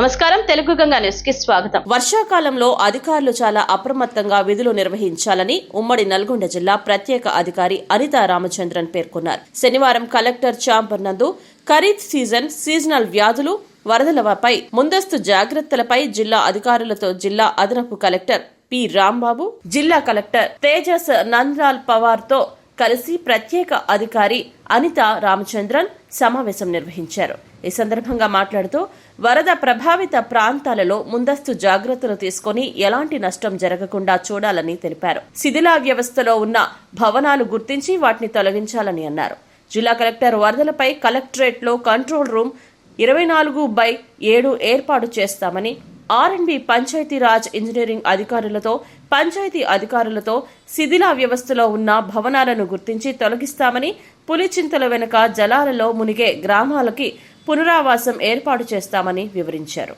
నమస్కారం తెలుగు గంగా న్యూస్కి స్వాగతం. వర్షాకాలంలో అధికారులు చాలా అప్రమత్తంగా విధులు నిర్వహించాలని ఉమ్మడి నల్గొండ జిల్లా ప్రత్యేక అధికారి అనిత రామచంద్రన్ పేర్కొన్నారు. శనివారం కలెక్టర్ చాంబర్ నందు ఖరీఫ్ సీజన్ సీజనల్ వ్యాధులు వరదలపై ముందస్తు జాగ్రత్తలపై జిల్లా అధికారులతో జిల్లా అదనపు కలెక్టర్ పి రాంబాబు జిల్లా కలెక్టర్ తేజస్ నంద్రాల్ పవార్తో కలిసి ప్రత్యేక అధికారి అనిత రామచంద్రన్ సమావేశం నిర్వహించారు. ఈ సందర్భంగా మాట్లాడుతూ వరద ప్రభావిత ప్రాంతాలలో ముందస్తు జాగ్రత్తలు తీసుకొని ఎలాంటి నష్టం జరగకుండా చూడాలని తెలిపారు. శిథిలా వ్యవస్థలో ఉన్న భవనాలు గుర్తించి వాటిని తొలగించాలని అన్నారు. జిల్లా కలెక్టర్ వరదలపై కలెక్టరేట్లో కంట్రోల్ రూమ్ ఇరవై నాలుగు బై ఏడు ఏర్పాటు చేస్తామని ఆర్ఎండ్బి పంచాయతీరాజ్ ఇంజనీరింగ్ అధికారులతో పంచాయతీ అధికారులతో శిథిలా వ్యవస్థలో ఉన్న భవనాలను గుర్తించి తొలగిస్తామని పులిచింతల వెనుక జలాలలో మునిగే గ్రామాలకి పునరావాసం ఏర్పాటు చేస్తామని వివరించారు.